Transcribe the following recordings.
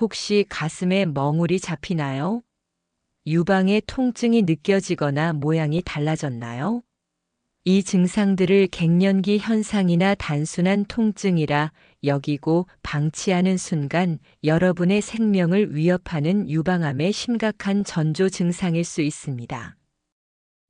혹시 가슴에 멍울이 잡히나요? 유방의 통증이 느껴지거나 모양이 달라졌나요? 이 증상들을 갱년기 현상이나 단순한 통증이라 여기고 방치하는 순간 여러분의 생명을 위협하는 유방암의 심각한 전조 증상일 수 있습니다.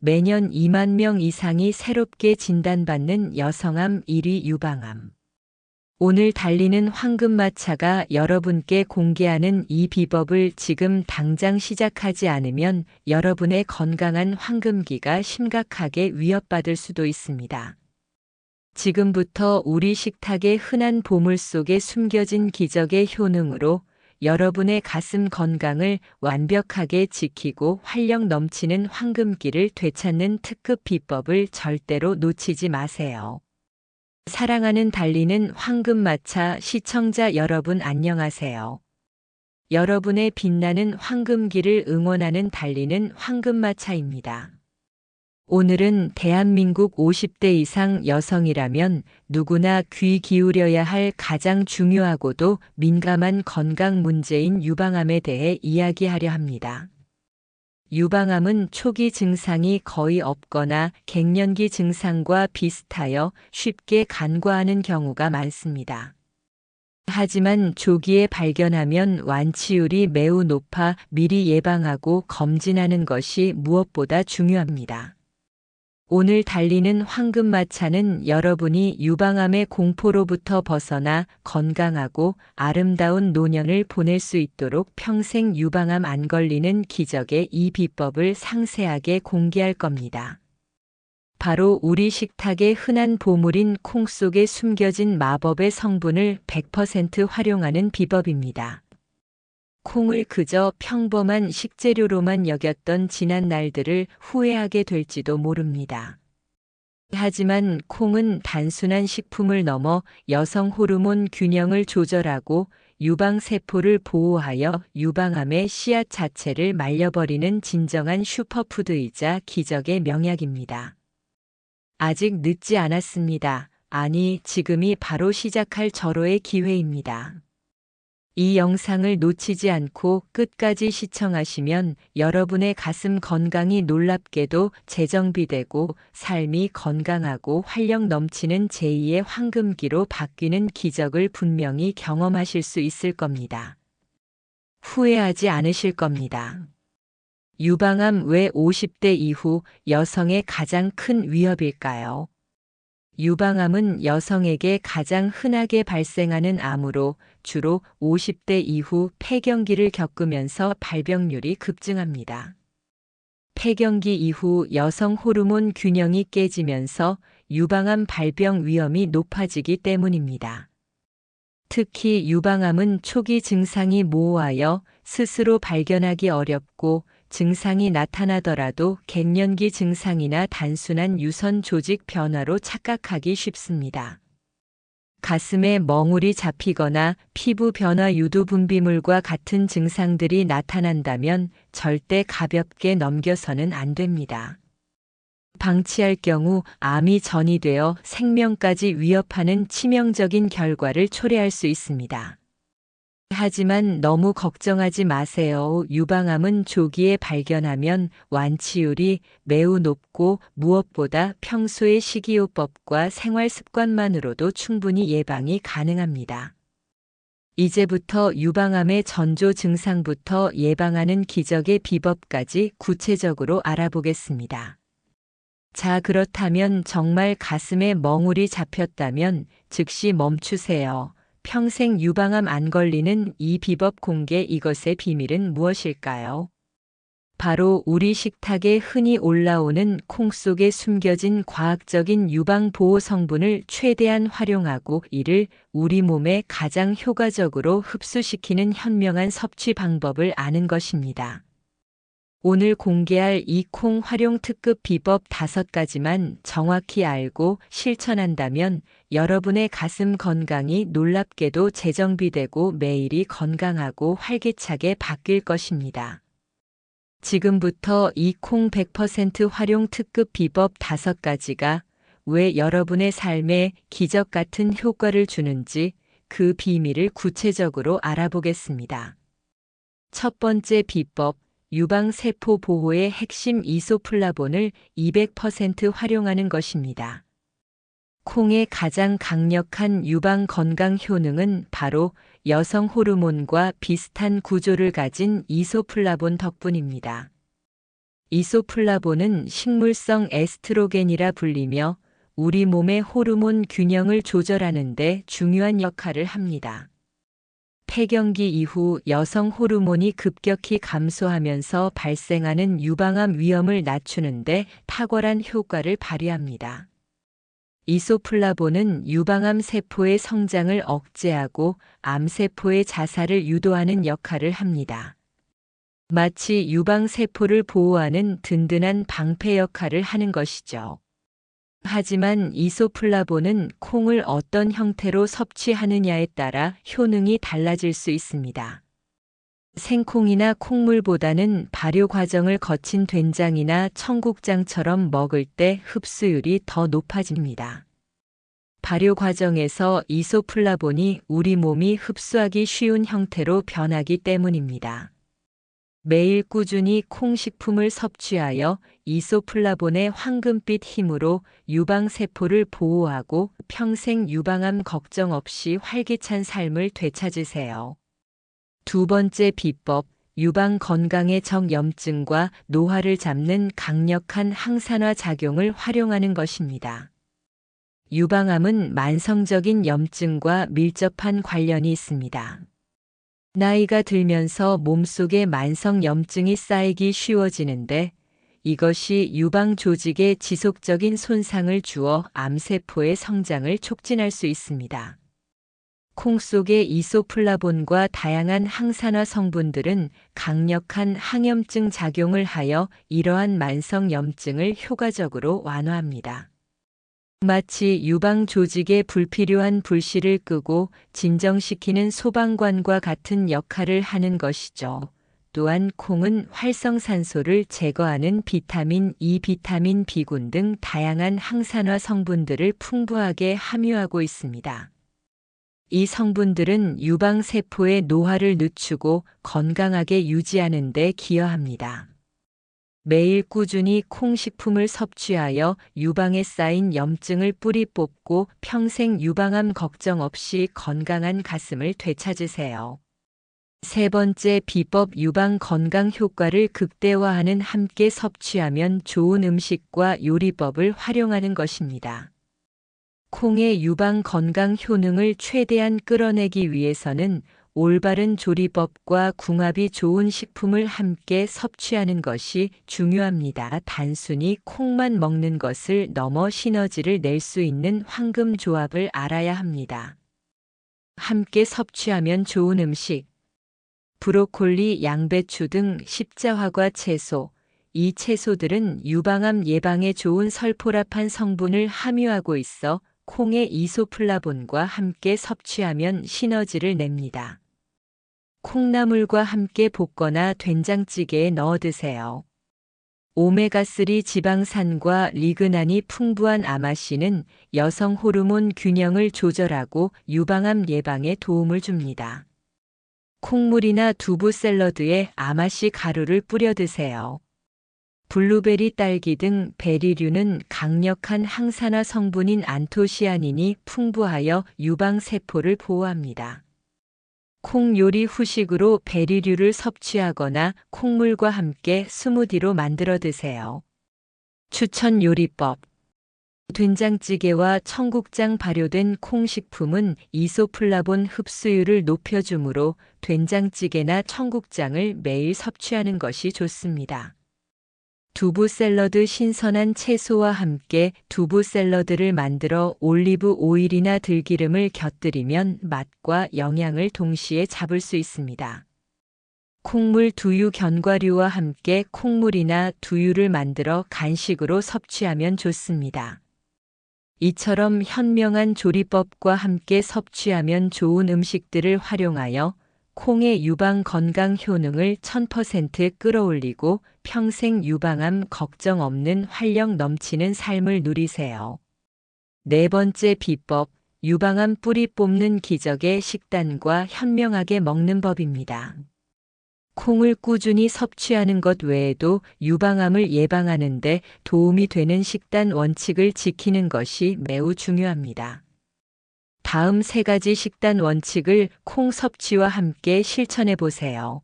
매년 2만 명 이상이 새롭게 진단받는 여성암 1위 유방암. 오늘 달리는 황금마차가 여러분께 공개하는 이 비법을 지금 당장 시작하지 않으면 여러분의 건강한 황금기가 심각하게 위협받을 수도 있습니다. 지금부터 우리 식탁의 흔한 보물 속에 숨겨진 기적의 효능으로 여러분의 가슴 건강을 완벽하게 지키고 활력 넘치는 황금기를 되찾는 특급 비법을 절대로 놓치지 마세요. 사랑하는 달리는 황금마차 시청자 여러분 안녕하세요. 여러분의 빛나는 황금기를 응원하는 달리는 황금마차입니다. 오늘은 대한민국 50대 이상 여성이라면 누구나 귀 기울여야 할 가장 중요하고도 민감한 건강 문제인 유방암에 대해 이야기하려 합니다. 유방암은 초기 증상이 거의 없거나 갱년기 증상과 비슷하여 쉽게 간과하는 경우가 많습니다. 하지만 조기에 발견하면 완치율이 매우 높아 미리 예방하고 검진하는 것이 무엇보다 중요합니다. 오늘 달리는 황금마차는 여러분이 유방암의 공포로부터 벗어나 건강하고 아름다운 노년을 보낼 수 있도록 평생 유방암 안 걸리는 기적의 이 비법을 상세하게 공개할 겁니다. 바로 우리 식탁의 흔한 보물인 콩 속에 숨겨진 마법의 성분을 100% 활용하는 비법입니다. 콩을 그저 평범한 식재료로만 여겼던 지난 날들을 후회하게 될지도 모릅니다. 하지만 콩은 단순한 식품을 넘어 여성 호르몬 균형을 조절하고 유방세포를 보호하여 유방암의 씨앗 자체를 말려버리는 진정한 슈퍼푸드이자 기적의 명약입니다. 아직 늦지 않았습니다. 아니, 지금이 바로 시작할 절호의 기회입니다. 이 영상을 놓치지 않고 끝까지 시청하시면 여러분의 가슴 건강이 놀랍게도 재정비되고 삶이 건강하고 활력 넘치는 제2의 황금기로 바뀌는 기적을 분명히 경험하실 수 있을 겁니다. 후회하지 않으실 겁니다. 유방암 왜 50대 이후 여성의 가장 큰 위협일까요? 유방암은 여성에게 가장 흔하게 발생하는 암으로 주로 50대 이후 폐경기를 겪으면서 발병률이 급증합니다. 폐경기 이후 여성 호르몬 균형이 깨지면서 유방암 발병 위험이 높아지기 때문입니다. 특히 유방암은 초기 증상이 모호하여 스스로 발견하기 어렵고 증상이 나타나더라도 갱년기 증상이나 단순한 유선 조직 변화로 착각하기 쉽습니다. 가슴에 멍울이 잡히거나 피부 변화 유두 분비물과 같은 증상들이 나타난다면 절대 가볍게 넘겨서는 안 됩니다. 방치할 경우 암이 전이되어 생명까지 위협하는 치명적인 결과를 초래할 수 있습니다. 하지만 너무 걱정하지 마세요. 유방암은 조기에 발견하면 완치율이 매우 높고 무엇보다 평소의 식이요법과 생활 습관만으로도 충분히 예방이 가능합니다. 이제부터 유방암의 전조 증상부터 예방하는 기적의 비법까지 구체적으로 알아보겠습니다. 자, 그렇다면 정말 가슴에 멍울이 잡혔다면 즉시 멈추세요. 평생 유방암 안 걸리는 이 비법 공개 이것의 비밀은 무엇일까요? 바로 우리 식탁에 흔히 올라오는 콩 속에 숨겨진 과학적인 유방 보호 성분을 최대한 활용하고 이를 우리 몸에 가장 효과적으로 흡수시키는 현명한 섭취 방법을 아는 것입니다. 오늘 공개할 이 콩 활용 특급 비법 다섯 가지만 정확히 알고 실천한다면 여러분의 가슴 건강이 놀랍게도 재정비되고 매일이 건강하고 활기차게 바뀔 것입니다. 지금부터 이 콩 100% 활용 특급 비법 다섯 가지가 왜 여러분의 삶에 기적 같은 효과를 주는지 그 비밀을 구체적으로 알아보겠습니다. 첫 번째 비법, 유방세포 보호의 핵심 이소플라본을 200% 활용하는 것입니다. 콩의 가장 강력한 유방 건강 효능은 바로 여성 호르몬과 비슷한 구조를 가진 이소플라본 덕분입니다. 이소플라본은 식물성 에스트로겐이라 불리며 우리 몸의 호르몬 균형을 조절하는 데 중요한 역할을 합니다. 폐경기 이후 여성 호르몬이 급격히 감소하면서 발생하는 유방암 위험을 낮추는 데 탁월한 효과를 발휘합니다. 이소플라본은 유방암 세포의 성장을 억제하고 암세포의 자살을 유도하는 역할을 합니다. 마치 유방세포를 보호하는 든든한 방패 역할을 하는 것이죠. 하지만 이소플라본은 콩을 어떤 형태로 섭취하느냐에 따라 효능이 달라질 수 있습니다. 생콩이나 콩물보다는 발효 과정을 거친 된장이나 청국장처럼 먹을 때 흡수율이 더 높아집니다. 발효 과정에서 이소플라본이 우리 몸이 흡수하기 쉬운 형태로 변하기 때문입니다. 매일 꾸준히 콩식품을 섭취하여 이소플라본의 황금빛 힘으로 유방세포를 보호하고 평생 유방암 걱정 없이 활기찬 삶을 되찾으세요. 두 번째 비법, 유방 건강의 정염증과 노화를 잡는 강력한 항산화 작용을 활용하는 것입니다. 유방암은 만성적인 염증과 밀접한 관련이 있습니다. 나이가 들면서 몸속에 만성 염증이 쌓이기 쉬워지는데 이것이 유방 조직에 지속적인 손상을 주어 암세포의 성장을 촉진할 수 있습니다. 콩 속의 이소플라본과 다양한 항산화 성분들은 강력한 항염증 작용을 하여 이러한 만성 염증을 효과적으로 완화합니다. 마치 유방 조직의 불필요한 불씨를 끄고 진정시키는 소방관과 같은 역할을 하는 것이죠. 또한 콩은 활성산소를 제거하는 비타민 E, 비타민 B군 등 다양한 항산화 성분들을 풍부하게 함유하고 있습니다. 이 성분들은 유방세포의 노화를 늦추고 건강하게 유지하는 데 기여합니다. 매일 꾸준히 콩식품을 섭취하여 유방에 쌓인 염증을 뿌리 뽑고 평생 유방암 걱정 없이 건강한 가슴을 되찾으세요. 세 번째 비법 유방 건강 효과를 극대화하는 함께 섭취하면 좋은 음식과 요리법을 활용하는 것입니다. 콩의 유방 건강 효능을 최대한 끌어내기 위해서는 올바른 조리법과 궁합이 좋은 식품을 함께 섭취하는 것이 중요합니다. 단순히 콩만 먹는 것을 넘어 시너지를 낼 수 있는 황금 조합을 알아야 합니다. 함께 섭취하면 좋은 음식. 브로콜리, 양배추 등 십자화과 채소. 이 채소들은 유방암 예방에 좋은 설포라판 성분을 함유하고 있어 콩의 이소플라본과 함께 섭취하면 시너지를 냅니다. 콩나물과 함께 볶거나 된장찌개에 넣어 드세요. 오메가3 지방산과 리그난이 풍부한 아마씨는 여성 호르몬 균형을 조절하고 유방암 예방에 도움을 줍니다. 콩물이나 두부 샐러드에 아마씨 가루를 뿌려 드세요. 블루베리 딸기 등 베리류는 강력한 항산화 성분인 안토시아닌이 풍부하여 유방 세포를 보호합니다. 콩 요리 후식으로 베리류를 섭취하거나 콩물과 함께 스무디로 만들어 드세요. 추천 요리법 된장찌개와 청국장 발효된 콩식품은 이소플라본 흡수율을 높여주므로 된장찌개나 청국장을 매일 섭취하는 것이 좋습니다. 두부 샐러드 신선한 채소와 함께 두부 샐러드를 만들어 올리브 오일이나 들기름을 곁들이면 맛과 영양을 동시에 잡을 수 있습니다. 콩물 두유 견과류와 함께 콩물이나 두유를 만들어 간식으로 섭취하면 좋습니다. 이처럼 현명한 조리법과 함께 섭취하면 좋은 음식들을 활용하여 콩의 유방 건강 효능을 1000% 끌어올리고 평생 유방암 걱정 없는 활력 넘치는 삶을 누리세요. 네 번째 비법, 유방암 뿌리 뽑는 기적의 식단과 현명하게 먹는 법입니다. 콩을 꾸준히 섭취하는 것 외에도 유방암을 예방하는데 도움이 되는 식단 원칙을 지키는 것이 매우 중요합니다. 다음 세 가지 식단 원칙을 콩 섭취와 함께 실천해 보세요.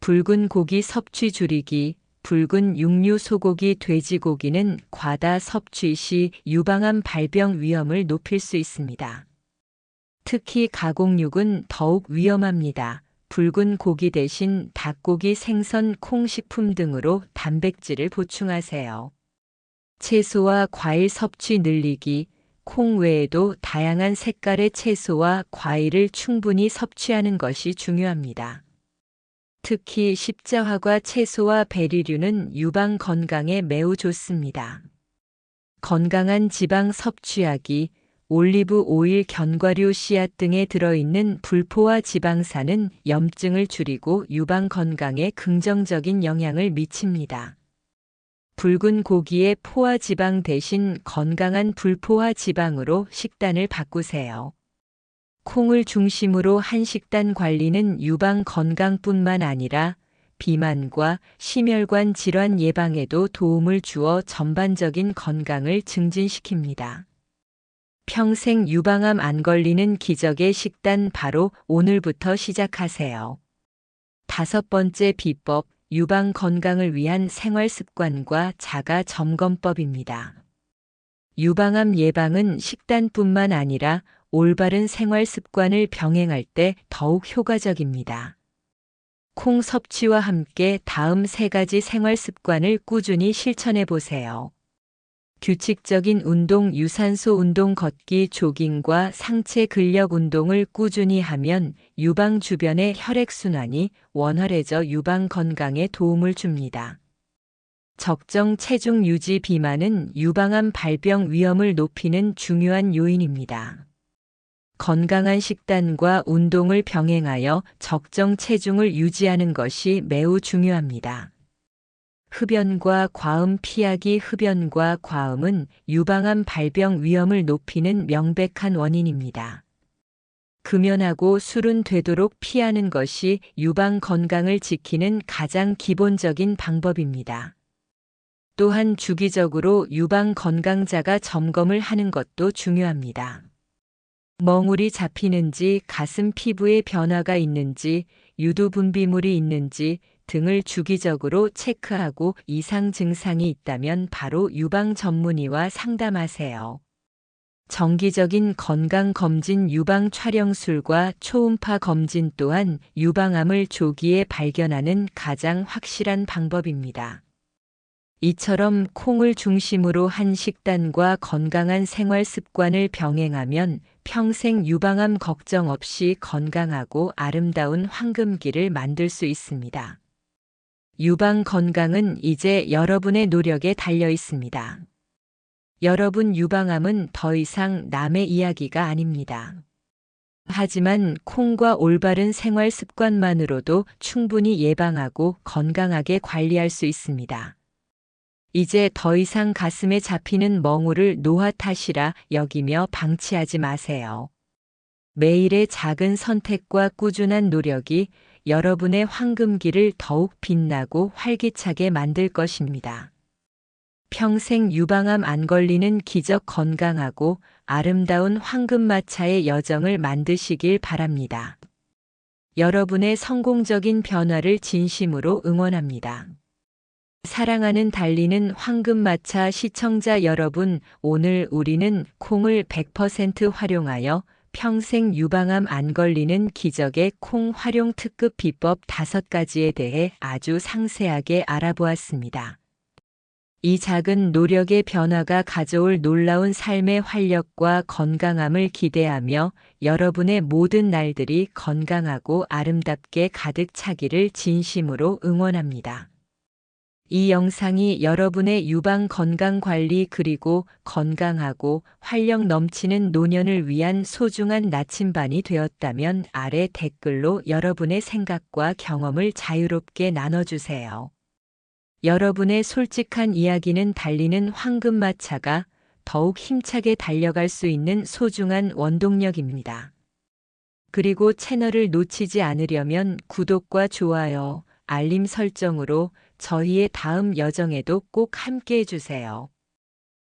붉은 고기 섭취 줄이기, 붉은 육류 소고기 돼지고기는 과다 섭취 시 유방암 발병 위험을 높일 수 있습니다. 특히 가공육은 더욱 위험합니다. 붉은 고기 대신 닭고기, 생선, 콩식품 등으로 단백질을 보충하세요. 채소와 과일 섭취 늘리기, 콩 외에도 다양한 색깔의 채소와 과일을 충분히 섭취하는 것이 중요합니다. 특히 십자화과 채소와 베리류는 유방 건강에 매우 좋습니다. 건강한 지방 섭취하기, 올리브 오일, 견과류, 씨앗 등에 들어있는 불포화 지방산은 염증을 줄이고 유방 건강에 긍정적인 영향을 미칩니다. 붉은 고기의 포화 지방 대신 건강한 불포화 지방으로 식단을 바꾸세요. 콩을 중심으로 한 식단 관리는 유방 건강뿐만 아니라 비만과 심혈관 질환 예방에도 도움을 주어 전반적인 건강을 증진시킵니다. 평생 유방암 안 걸리는 기적의 식단 바로 오늘부터 시작하세요. 다섯 번째 비법, 유방 건강을 위한 생활 습관과 자가 점검법입니다. 유방암 예방은 식단뿐만 아니라 올바른 생활 습관을 병행할 때 더욱 효과적입니다. 콩 섭취와 함께 다음 세 가지 생활 습관을 꾸준히 실천해 보세요. 규칙적인 운동, 유산소 운동, 걷기, 조깅과 상체 근력 운동을 꾸준히 하면 유방 주변의 혈액순환이 원활해져 유방 건강에 도움을 줍니다. 적정 체중 유지 비만은 유방암 발병 위험을 높이는 중요한 요인입니다. 건강한 식단과 운동을 병행하여 적정 체중을 유지하는 것이 매우 중요합니다. 흡연과 과음 피하기 흡연과 과음은 유방암 발병 위험을 높이는 명백한 원인입니다. 금연하고 술은 되도록 피하는 것이 유방 건강을 지키는 가장 기본적인 방법입니다. 또한 주기적으로 유방 건강자가 점검을 하는 것도 중요합니다. 멍울이 잡히는지 가슴 피부에 변화가 있는지 유두 분비물이 있는지 등을 주기적으로 체크하고 이상 증상이 있다면 바로 유방 전문의와 상담하세요. 정기적인 건강검진 유방 촬영술과 초음파 검진 또한 유방암을 조기에 발견하는 가장 확실한 방법입니다. 이처럼 콩을 중심으로 한 식단과 건강한 생활 습관을 병행하면 평생 유방암 걱정 없이 건강하고 아름다운 황금기를 만들 수 있습니다. 유방 건강은 이제 여러분의 노력에 달려 있습니다. 여러분 유방암은 더 이상 남의 이야기가 아닙니다. 하지만 콩과 올바른 생활 습관만으로도 충분히 예방하고 건강하게 관리할 수 있습니다. 이제 더 이상 가슴에 잡히는 멍울을 노화 탓이라 여기며 방치하지 마세요. 매일의 작은 선택과 꾸준한 노력이 여러분의 황금기를 더욱 빛나고 활기차게 만들 것입니다. 평생 유방암 안 걸리는 기적 건강하고 아름다운 황금마차의 여정을 만드시길 바랍니다. 여러분의 성공적인 변화를 진심으로 응원합니다. 사랑하는 달리는 황금마차 시청자 여러분, 오늘 우리는 콩을 100% 활용하여 평생 유방암 안 걸리는 기적의 콩 활용 특급 비법 다섯 가지에 대해 아주 상세하게 알아보았습니다. 이 작은 노력의 변화가 가져올 놀라운 삶의 활력과 건강함을 기대하며 여러분의 모든 날들이 건강하고 아름답게 가득 차기를 진심으로 응원합니다. 이 영상이 여러분의 유방 건강 관리 그리고 건강하고 활력 넘치는 노년을 위한 소중한 나침반이 되었다면 아래 댓글로 여러분의 생각과 경험을 자유롭게 나눠주세요. 여러분의 솔직한 이야기는 달리는 황금마차가 더욱 힘차게 달려갈 수 있는 소중한 원동력입니다. 그리고 채널을 놓치지 않으려면 구독과 좋아요, 알림 설정으로 저희의 다음 여정에도 꼭 함께 해주세요.